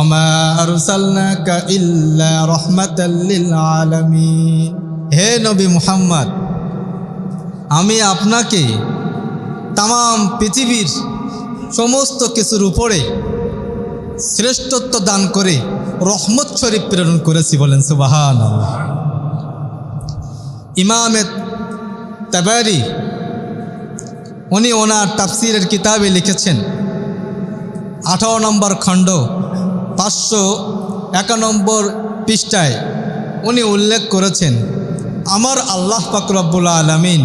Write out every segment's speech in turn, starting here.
ওমা আরসালনাকা ইল্লা রাহমাতাল লিল আলামিন। হে নবী মুহাম্মদ, আমি আপনাকে তাম পৃথিবীর সমস্ত কিছুর উপরে শ্রেষ্ঠত্ব দান করে রহমত শরীফ প্রেরণ করেছি বলেন সুবাহান ইমামে তাবারি, উনি ওনার তাফসিরের কিতাবে লিখেছেন, আঠারো নম্বর খণ্ড পাঁচশো এক নম্বর পৃষ্ঠায় উনি উল্লেখ করেছেন, আমার আল্লাহ পাকরব্বুল আলমিন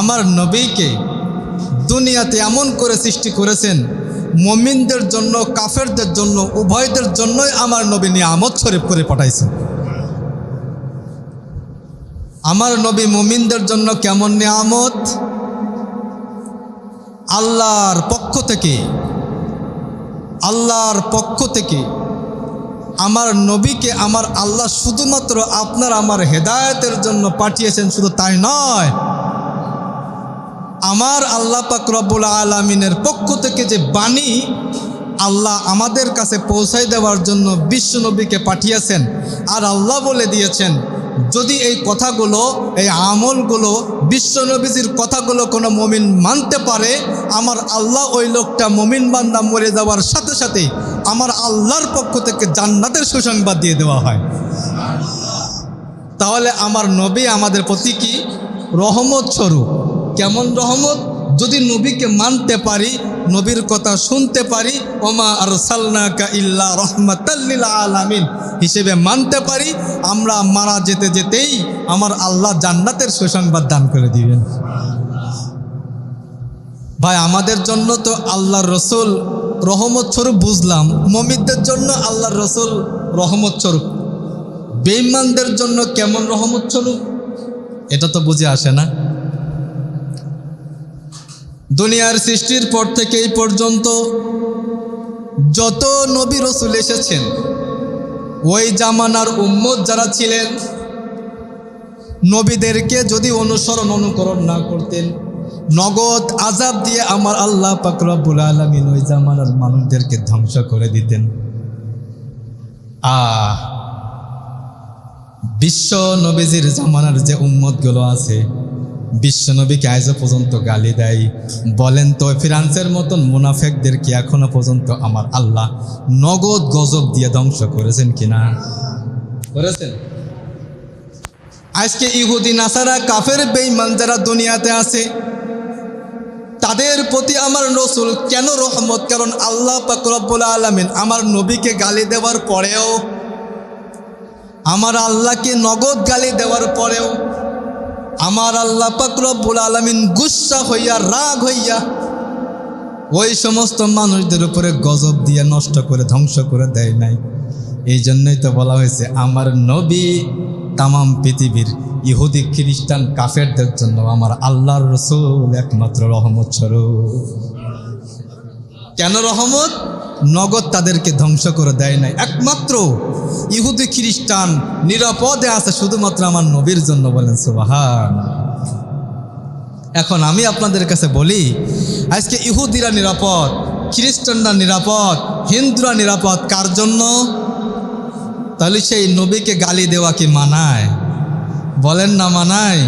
আমার নবীকে দুনিয়াতে এমন করে সৃষ্টি করেছেন, মমিনদের জন্য, কাফেরদের জন্য, উভয়দের জন্যই আমার নবী নিয়ামত শরীফ করে পাঠাইছেন। আমার নবী মমিনদের জন্য কেমন নিয়ামত? আল্লাহর পক্ষ থেকে, আল্লাহর পক্ষ থেকে আমার নবীকে আমার আল্লাহ শুধুমাত্র আপনার আমার হেদায়তের জন্য পাঠিয়েছেন, শুধু তাই নয়। আমার আল্লাহ পাক রব্বুল আলমিনের পক্ষ থেকে যে বাণী আল্লাহ আমাদের কাছে পৌঁছাই দেওয়ার জন্য বিশ্ব নবীকে পাঠিয়েছেন, আর আল্লাহ বলে দিয়েছেন, যদি এই কথাগুলো, এই আমলগুলো, বিশ্ব নবীজির কথাগুলো কোনো মমিন মানতে পারে, আমার আল্লাহ ওই লোকটা মমিন বান্দা মরে যাওয়ার সাথে সাথে আমার আল্লাহর পক্ষ থেকে জান্নাতের সুসংবাদ দিয়ে দেওয়া হয়। তাহলে আমার নবী আমাদের প্রতি কি? রহমত স্বরূপ। কেমন রহমত? যদি নবীকে মানতে পারি, নবীর কথা শুনতে পারি, ওমা আর সাল্লাকা ইল্লা রহমাতাল্লিল আলামিন হিসেবে মানতে পারি, আমরা মারা যেতে যেতেই আমার আল্লাহ জান্নাতের সুসংবাদ দান করে দিবেন। ভাই, আমাদের জন্য তো আল্লাহর রসুল রহমত স্বরূপ বুঝলাম। মমিদদের জন্য আল্লাহর রসুল রহমত স্বরূপ। বেইমানদের জন্য কেমন রহমত স্বরূপ? এটা তো বুঝে আসে না। দুনিয়ার সৃষ্টির পর থেকে এই পর্যন্ত যত নবী রসুল এসেছেন, ওই জামানার উম্মত যারা ছিলেন, নবীদেরকে যদি অনুসরণ অনুকরণ না করতেন নগদ আজাব দিয়ে আমার আল্লাহ পাকরাবুল আলমিন ওই জামানার মানুষদেরকে ধ্বংস করে দিতেন। আহ, বিশ্ব নবীজির জামানার যে উম্মতগুলো আছে, বিশ্ব নবীকে আজও পর্যন্ত গালি দেয়। বলেন তো, ফ্রান্সের মতন মুনাফেকদেরকে এখনও পর্যন্ত আমার আল্লাহ নগদ গজব দিয়ে ধ্বংস করেছেন কিনা? করেছেন। আজকে ইহুদি, নাসারা, কাফের বেইমান যারা দুনিয়াতে আছে তাদের প্রতি আমার রসুল কেন রহমত? কারণ আল্লাহ পাকরব্বুল আলমিন আমার নবীকে গালি দেওয়ার পরেও, আমার আল্লাহকে নগদ গালি দেওয়ার পরেও, আমার আল্লাহ পাকরব্বুল আলমিন গুসা হইয়া, রাগ হইয়া ওই সমস্ত মানুষদের উপরে গজব দিয়ে নষ্ট করে, ধ্বংস করে দেয় নাই। এই জন্যই তো বলা হয়েছে, আমার নবী তামাম পৃথিবীর ইহুদি খ্রিস্টান কাফেরদের জন্য আমার আল্লাহর রসুল একমাত্র রহমত স্বরূপ। কেন রহমত? নগদ তাদেরকে ধ্বংস করে দেয় নাই। একমাত্র ইহুদি খ্রিস্টান নিরাপদে আছে শুধুমাত্র আমার নবীর জন্য বলেন, সুবাহান। এখন আমি আপনাদের কাছে বলি, আজকে ইহুদিরা নিরাপদ, খ্রিস্টানরা নিরাপদ, হিন্দুরা নিরাপদ, কার জন্য? তাহলে সেই নবীকে গালি দেওয়া কি মানায়? বলেন না মানায়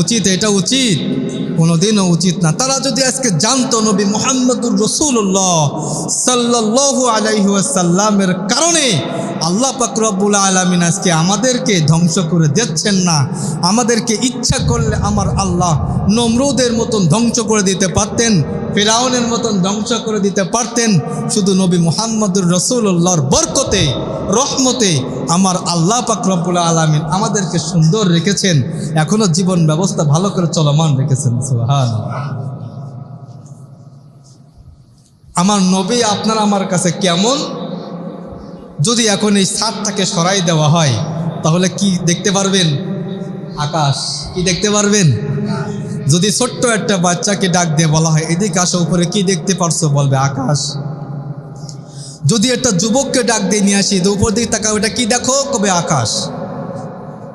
উচিত, এটা উচিত। কোনোদিনও উচিত না। তারা যদি আজকে জানতো নবী মোহাম্মদুর রসুল্লাহ সাল্লাহ আলাইসাল্লামের কারণে আল্লাহ পাকরবুল আলমিন আজকে আমাদেরকে ধ্বংস করে দিচ্ছেন না, আমাদেরকে ইচ্ছা করলে আমার আল্লাহ নমরুদের মতন ধ্বংস করে দিতে পারতেন ফেরাউনের মতন ধ্বংস করে দিতে পারতেন শুধু নবী মোহাম্মদুর রসুল্লাহর বরকতে, রহমতে আমার আল্লাহ পাকরবুল আলমিন আমাদেরকে সুন্দর রেখেছেন। এখনও জীবন ব্যবস্থা ভালো করে চলমান রেখেছেন সুহান আমার নবী আপনার আমার কাছে কেমন? যদি এখন এই ছাদটাকে সরাই দেওয়া হয়, তাহলে কি দেখতে পারবেন? আকাশ, কি দেখতে পারবেন? যদি ছোট্ট একটা বাচ্চাকে ডাক দিয়ে বলা হয়, এদিকে আসো, উপরে কি দেখতে পারছ? বলবে, আকাশ। যদি একটা যুবককে ডাক দিয়ে নিয়ে আসি, তো উপর দিকে তাকা ওটা কি দেখো? কবে, আকাশ।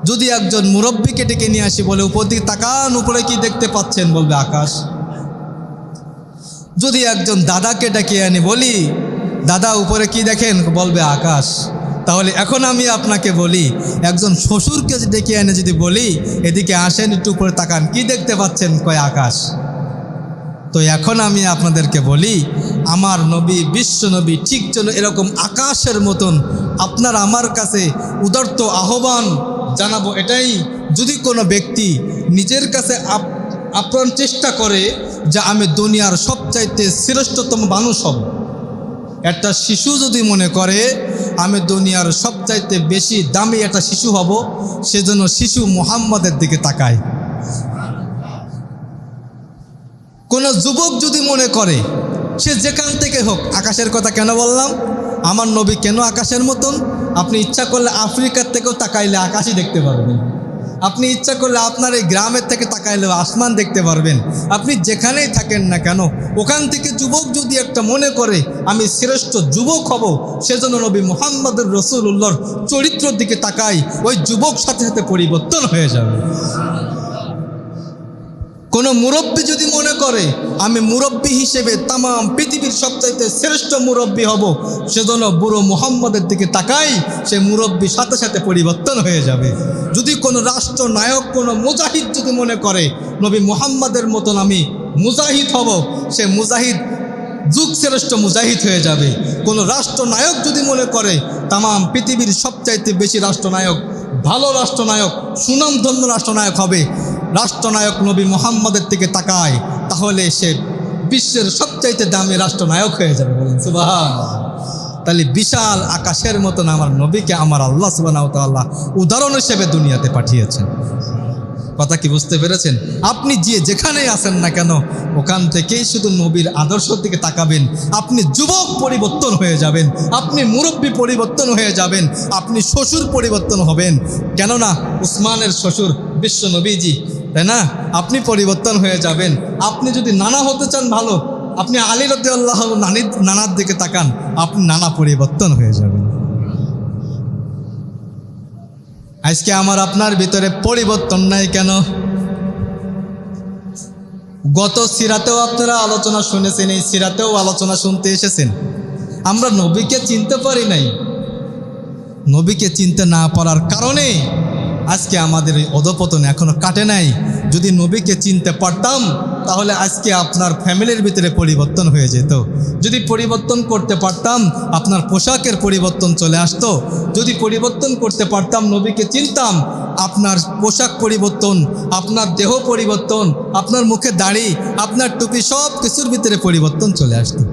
যদি একজন মুরব্বীকে ডেকে নিয়ে আসি, বলে, উপর দিকে তাকান, উপরে কি দেখতে পাচ্ছেন? বলবে, আকাশ। যদি একজন দাদাকে ডেকে আনি, বলি, দাদা, উপরে কি দেখেন? বলবে, আকাশ। তাহলে এখন আমি আপনাকে বলি, একজন শ্বশুরকে ডেকে এনে যদি বলি, এদিকে আসেন, একটু উপরে তাকান, কি দেখতে পাচ্ছেন? কয় আকাশ। তো এখন আমি আপনাদেরকে বলি, আমার নবী, বিশ্ব নবী, ঠিক যেন এরকম আকাশের মতন আপনার আমার কাছে উদার্ত আহ্বান জানাব এটাই যদি কোনো ব্যক্তি নিজের কাছে আপ- আপ্রাণ চেষ্টা করে যে আমি দুনিয়ার সবচাইতে শ্রেষ্ঠতম মানুষ হব। একটা শিশু যদি মনে করে আমি দুনিয়ার সবচাইতে বেশি দামি একটা শিশু হব, সেজন্য শিশু মোহাম্মদের দিকে তাকায় কোনো যুবক যদি মনে করে, সে যেখান থেকে হোক, আকাশের কথা কেন বললাম? আমার নবী কেন আকাশের মতন? আপনি ইচ্ছা করলে আফ্রিকার থেকেও তাকাইলে আকাশই দেখতে পারবেন। আপনি ইচ্ছা করলে আপনার এই গ্রামের থেকে তাকাইলেও আসমান দেখতে পারবেন। আপনি যেখানেই থাকেন না কেন, ওখান থেকে যুবক যদি একটা মনে করে, আমি শ্রেষ্ঠ যুবক হব, সেজন্য নবী মোহাম্মদুর রসুল্লাহর চরিত্রের দিকে তাকাই, ওই যুবক সাথে সাথে পরিবর্তন হয়ে যাবে। কোনো মুরব্বী যদি মনে করে, আমি মুরব্বী হিসেবে তাম পৃথিবীর সবচাইতে শ্রেষ্ঠ মুরব্বী হব, সেজন্য বুড়ো মোহাম্মদের দিকে তাকাই, সে মুরব্বী সাথে সাথে পরিবর্তন হয়ে যাবে। যদি কোনো রাষ্ট্র নায়ক কোনো মুজাহিদ যদি মনে করে, নবী মোহাম্মদের মতন আমি মুজাহিদ হব, সে মুজাহিদ যুগ শ্রেষ্ঠ মুজাহিদ হয়ে যাবে। কোনো রাষ্ট্রনায়ক যদি মনে করে তাম পৃথিবীর সবচাইতে বেশি রাষ্ট্রনায়ক, ভালো রাষ্ট্রনায়ক, সুনামধন্য রাষ্ট্রনায়ক হবে রাষ্ট্রনায়ক নবী মোহাম্মদের থেকে তাকায়, তাহলে সে বিশ্বের সবচাইতে দামি রাষ্ট্রনায়ক হয়ে যাবে বলেন সুবাহ তাহলে বিশাল আকাশের মতন আমার নবীকে আমার আল্লাহ সুবাহ উদাহরণ হিসেবে দুনিয়াতে পাঠিয়েছেন। কথা কি বুঝতে পেরেছেন? আপনি যে যেখানেই আসেন না কেন, ওখান থেকেই শুধু নবীর আদর্শের দিকে তাকাবেন, আপনি যুবক পরিবর্তন হয়ে যাবেন, আপনি মুরব্বী পরিবর্তন হয়ে যাবেন, আপনি শ্বশুর পরিবর্তন হবেন। কেননা, উসমানের শ্বশুর বিশ্ব নবীজি তাই না? আপনি পরিবর্তন হয়ে যাবেন। আপনি যদি নানা হতে চান, ভালো। আপনি আলী রদ্দ আল্লাহ নানির, নানার দিকে তাকান, আপনি নানা পরিবর্তন হয়ে যাবেন। আজকে আমার আপনার ভিতরে পরিবর্তন নাই কেন? গত সিরাতেও আপনারা আলোচনা শুনেছেন, এই সিরাতেও আলোচনা শুনতে এসেছেন। আমরা নবীকে চিনতে পারি নাই। নবীকে চিনতে না পারার কারণে আজকে আমাদের এই অধপতন এখনও কাটে নাই। যদি নবীকে চিনতে পারতাম, তাহলে আজকে আপনার ফ্যামিলির ভিতরে পরিবর্তন হয়ে যেত। যদি পরিবর্তন করতে পারতাম, আপনার পোশাকের পরিবর্তন চলে আসতো। যদি পরিবর্তন করতে পারতাম, নবীকে চিনতাম, আপনার পোশাক পরিবর্তন, আপনার দেহ পরিবর্তন, আপনার মুখে দাড়ি, আপনার টুপি সব কিছুর ভিতরে পরিবর্তন চলে আসতো।